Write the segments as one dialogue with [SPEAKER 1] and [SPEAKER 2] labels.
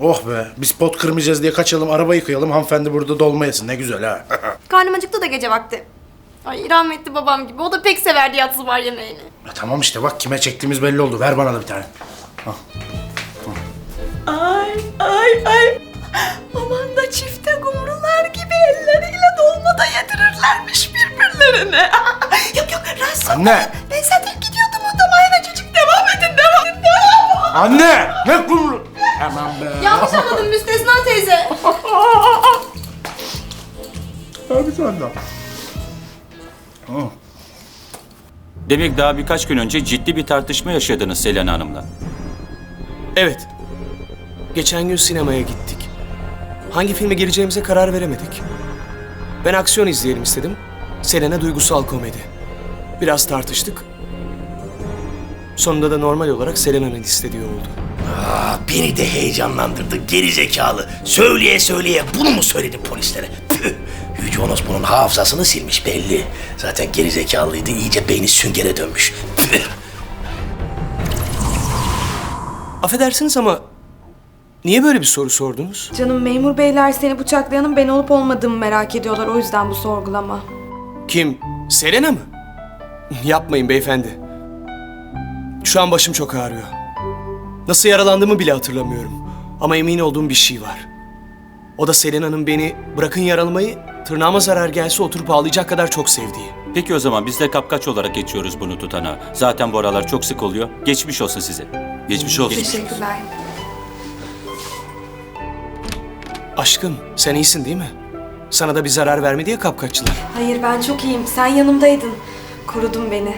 [SPEAKER 1] Oh be biz pot kırmayacağız diye kaçalım araba yıkayalım hanımefendi burada dolma yesin ne güzel ha.
[SPEAKER 2] Karnım acıktı da gece vakti. Ay rahmetli babam gibi. O da pek severdi yatsı var yemeğini.
[SPEAKER 1] Ya tamam işte bak kime çektiğimiz belli oldu ver bana da bir tane.
[SPEAKER 3] Ay ay ay. Aman da çifte kumrular gibi elleriyle dolma da yedirirlermiş birbirlerine. yok yok rahatsız olma.
[SPEAKER 1] Anne!
[SPEAKER 3] Ben zaten gidiyordum odama çocuk devam edin devam edin devam.
[SPEAKER 1] Anne! Ne kumru? Aman be.
[SPEAKER 2] Yanlış anladın Müstesna teyze.
[SPEAKER 1] Abi sen de.
[SPEAKER 4] Demek daha birkaç gün önce ciddi bir tartışma yaşadınız Selena Hanım'la.
[SPEAKER 5] Evet. Geçen gün sinemaya gittik. Hangi filme gireceğimize karar veremedik. Ben aksiyon izleyelim istedim. Selena duygusal komedi. Biraz tartıştık. Sonunda da normal olarak Selena'nın istediği oldu.
[SPEAKER 6] Aa, beni de heyecanlandırdı geri zekalı. Söyleye söyleye bunu mu söyledi polislere? Püh! Yüce Onos bunun hafızasını silmiş belli. Zaten geri zekalıydı iyice beyni süngere dönmüş. Püh!
[SPEAKER 5] Affedersiniz ama niye böyle bir soru sordunuz?
[SPEAKER 7] Canım memur beyler seni bıçaklayanın ben olup olmadığımı merak ediyorlar. O yüzden bu sorgulama.
[SPEAKER 5] Kim? Selena mı? Yapmayın beyefendi. Şu an başım çok ağrıyor. Nasıl yaralandığımı bile hatırlamıyorum. Ama emin olduğum bir şey var. O da Selena'nın beni bırakın yaralamayı tırnağıma zarar gelse oturup ağlayacak kadar çok sevdiği.
[SPEAKER 4] Peki o zaman biz de kapkaç olarak geçiyoruz bunu tutana. Zaten bu aralar çok sık oluyor. Geçmiş olsun size. Geçmiş olsun.
[SPEAKER 7] Teşekkürler.
[SPEAKER 5] Aşkım sen iyisin değil mi? Sana da bir zarar vermedi ya kapkaççılar.
[SPEAKER 7] Hayır ben çok iyiyim. Sen yanımdaydın. Korudun beni.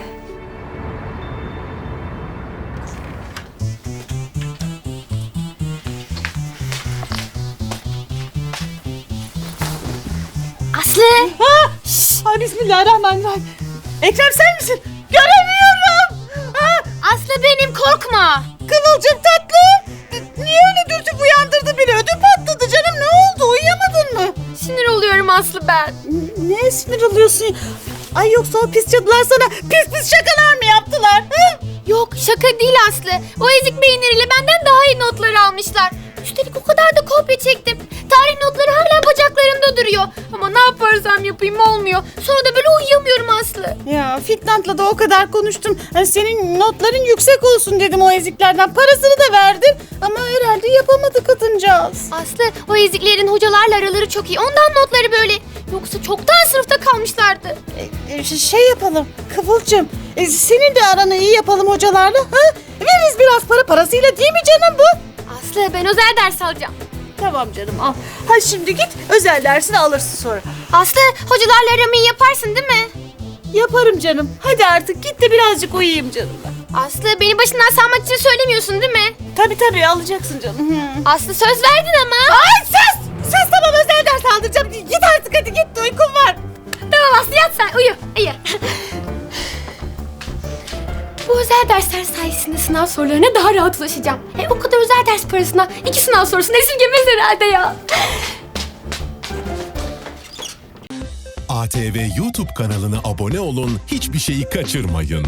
[SPEAKER 2] Aslı.
[SPEAKER 3] Ay bismillahirrahmanirrahim. Ekrem sen misin? Göremiyorum. Ha,
[SPEAKER 2] Aslı benim korkma.
[SPEAKER 3] Kıvılcım tatlı. Niye öyle dürtüp uyandırdı beni? Ödüm patladı canım ne oldu? Uyuyamadın mı?
[SPEAKER 2] Sinir oluyorum Aslı ben.
[SPEAKER 3] Neye sinir oluyorsun? Ay yoksa o pis cadılar sana pis pis şakalar mı yaptılar? Hı?
[SPEAKER 2] Yok şaka değil Aslı. O ezik beyinleriyle benden daha iyi notları almışlar. Üstelik o kadar da kopya çektim. Tarih notları hala bacaklarımda duruyor. Ama ne yaparsam yapayım olmuyor. Sonra da böyle uyuyamıyorum Aslı.
[SPEAKER 3] Ya Fitnat'la da o kadar konuştum. Hani senin notların yüksek olsun dedim o eziklerden. Parasını da verdim. Ama herhalde yapamadı kadıncağız.
[SPEAKER 2] Aslı o eziklerin hocalarla araları çok iyi. Ondan notları böyle. Yoksa çoktan sınıfta kalmışlardı.
[SPEAKER 3] E, ş- şey yapalım Kıvılcım. e, senin de aranı iyi yapalım hocalarla. Ha? Veririz biraz para parasıyla değil mi canım bu?
[SPEAKER 2] Aslı ben özel ders alacağım.
[SPEAKER 3] Tamam canım al. Hadi şimdi git özel dersini alırsın sonra.
[SPEAKER 2] Aslı hocalarla aramayı yaparsın değil mi?
[SPEAKER 3] Yaparım canım. Hadi artık git de birazcık uyuyayım canım ben.
[SPEAKER 2] Aslı beni başından salmak için söylemiyorsun değil mi?
[SPEAKER 3] Tabii tabii alacaksın canım.
[SPEAKER 2] Aslı söz verdin ama.
[SPEAKER 3] Ay sus! Sus tamam özel ders aldıracağım.
[SPEAKER 2] Dersler sayesinde sınav sorularına daha rahat ulaşacağım. E, o kadar özel ders parasına iki sınav sorusunu esirgemez herhalde ya.
[SPEAKER 8] ATV YouTube kanalına abone olun, hiçbir şeyi kaçırmayın.